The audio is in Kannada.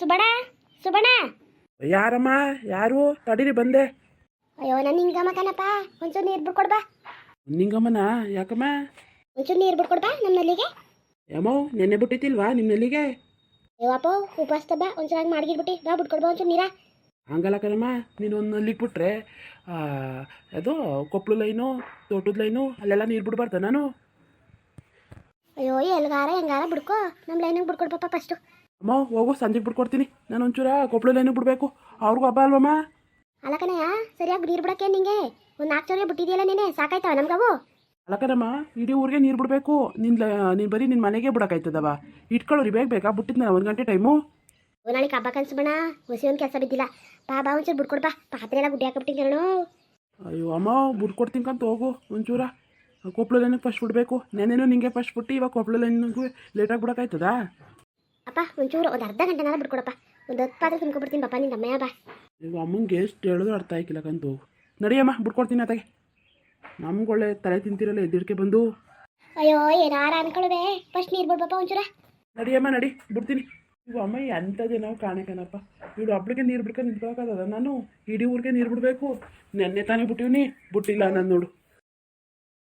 ಸುಬಣ ಸುಬಣ ಯಾರಮ್ಮ? ಯಾರು? ತಡೀರಿ ಬಂದೆ. ಅಯ್ಯೋ ನಾನು ಹಿಂಗಮ್ಮ ಕಣಪ್ಪ. ಒಂಚೂರು ನೀರು ಬಿಡ್ಕೊಡ್ಬಾ ನಿಂಗಮ್ಮನ? ಯಾಕಮ್ಮ? ಒಂಚೂರು ನೀರು ಬಿಡ್ಕೊಡ್ಬಾ ನಮ್ಮ ನಲ್ಲಿಗೆ ಯಮೋ ನೆನ್ನೆ ಬಿಟ್ಟಿತ್ತಿಲ್ವಾ ನಿಮ್ಮ ನಲ್ಲಿಗೆ ಅಯ್ಯೋ ಅಪ್ಪ ಉಪವಾಸ ಬಾ ಒಂಚೂರಾಗಿ ಮಾಡಿಗಿರ್ಬಿಟ್ಟು ಬಾ ಬಿಟ್ಕೊಡ್ಬಾ ಒಂಚೂರು ನೀರ. ಹಂಗಲ್ಲ ಕಣಮ್ಮ ನೀನು ಒಂದು ನಲ್ಲಿಗೆ ಬಿಟ್ರೆ ಅದು ಕೊಪ್ಪಳು ಲೈನು ತೋಟದ ಲೈನು ಅಲ್ಲೆಲ್ಲ ನೀರು ಬಿಡ್ಬಾರ್ದ ನಾನು? ಅಯ್ಯೋ ಎಲ್ಗಾರ ಹೆಂಗಾರ ಬಿಡ್ಕೋ. ನಮ್ಮ ಲೈನಿಗೆ ಬಿಡ್ಕೊಡ್ಬಪ್ಪ ಫಸ್ಟು ಅಮ್ಮ ಹೋಗು ಸಂಜೆಗೆ ಬಿಟ್ಕೊಡ್ತೀನಿ ನಾನು ಒಂಚೂರ ಕೊಪ್ಪಳು ಬಿಡ್ಬೇಕು. ಬಿಡಬೇಕು ಅವ್ರಿಗೂ ಹಬ್ಬ ಅಲ್ವಮ್ಮ ಅಲ್ಲ ಕಣಯ್ಯ ಸರಿಯಾಗಿ ನೀರು ಬಿಡಕ್ಕೆ ನಿಂಗೆ? ಒಂದು ನಾಲ್ಕು ಸಾವಿರ ಬಿಟ್ಟಿದೆಯಲ್ಲ ನೀನೆ ಸಾಕಾಯ್ತವ ನಮ್ಗವು ಅಲ್ಲ ಕಣಮ್ಮ ಇಡೀ ಊರಿಗೆ ನೀರು ಬಿಡಬೇಕು. ನಿನ್ನ ನೀನು ಬರೀ ನಿನ್ನ ಮನೆಗೆ ಬಿಡೋಕ್ಕಾಯ್ತದವ. ಇಟ್ಕೊಳ್ಳೋರಿ ಬೇಗ ಬೇಕಾ? ಬಿಟ್ಟಿದ್ನ ಒಂದು ಗಂಟೆ ಟೈಮು. ಓ ನಾಳೆ ಹಬ್ಬ ಕನ್ಸ್ಬಣ ಹೊಸಿ ಒಂದು ಕೆಲಸ ಬಿದ್ದಿಲ್ಲ. ಬಾ ಬಾ ಒಂಚೂರು ಬಿಡ್ಕೊಡ್ಬಾ ಪಾತ್ರೆ ಎಲ್ಲ ಗುಡ್ಡಿ ಹಾಕ್ಬಿಟ್ಟಿದ್ದೀರಣ ಅಯ್ಯೋ ಅಮ್ಮ ಬಿಟ್ಕೊಡ್ತೀನಿ ಕಂತ ಹೋಗು ಒಂಚೂರ. ಕೊಪ್ಪಳು ಲೈನಿಗೆ ಫಸ್ಟ್ ಬಿಡಬೇಕು. ನೆನೇನು ನಿಂಗೆ ಫಸ್ಟ್ ಬಿಟ್ಟು ಇವಾಗ ಕೊಪ್ಪಳು ಲೈನಿಗೂ ಲೇಟಾಗಿ ಬಿಡೋಕ್ಕಾಯ್ತದಾ? ಅಪ್ಪ ಒಂಚೂರು ಒಂದು ಅರ್ಧ ಗಂಟೆನಾರ ಬಿಡ್ಕೊಡಪ್ಪ ಒಂದು ಹತ್ತು ಪಾತ್ರೆ ತುಂಬ್ಕೊಬಿಡ್ತೀನಿ ಪಾಪ ನಿನ್ನ ಅಮ್ಮಯ್ಯ ಬಾ. ಅಮ್ಮಂಗೆ ಎಷ್ಟು ಹೇಳಿದ್ರು ಅರ್ಥ ಆಯ್ಕಿಲ್ಲ ಕಂತು ನಡಿಯಮ್ಮ ಬಿಟ್ಕೊಡ್ತೀನಿ ಅತ್ತಾಗೆ. ನಮ್ಗೆ ಒಳ್ಳೆ ತಲೆ ತಿಂತಿರಲ್ಲ ಎದ್ದಿಡ್ಕೆ ಬಂದು. ಅಯ್ಯೋ ಏನಾರ ಅನ್ಕೊಳ್ಳುವೆ ಫಸ್ಟ್ ನೀರು ಬಿಡ್ಬಪ್ಪ ಒಂಚೂರ. ನಡಿಯಮ್ಮ ನಡಿ ಬಿಡ್ತೀನಿ. ಇವು ಅಮ್ಮ ಎಂಥದ್ದೇನೋ ಕಾಣಕನಪ್ಪ ಇವಳು ಹಬ್ಳಿಗೆ ನೀರು ಬಿಡ್ಕೊಂಡು ನಿಂತ್ಕೊಳಕ್ಕಾಗದ ನಾನು ಇಡೀ ಊರಿಗೆ ನೀರು ಬಿಡಬೇಕು. ನೆನ್ನೆ ತಾನೇ ಬಿಟ್ಟಿವ್ನಿ. ಬಿಟ್ಟಿಲ್ಲ ನಾನು ನೋಡು.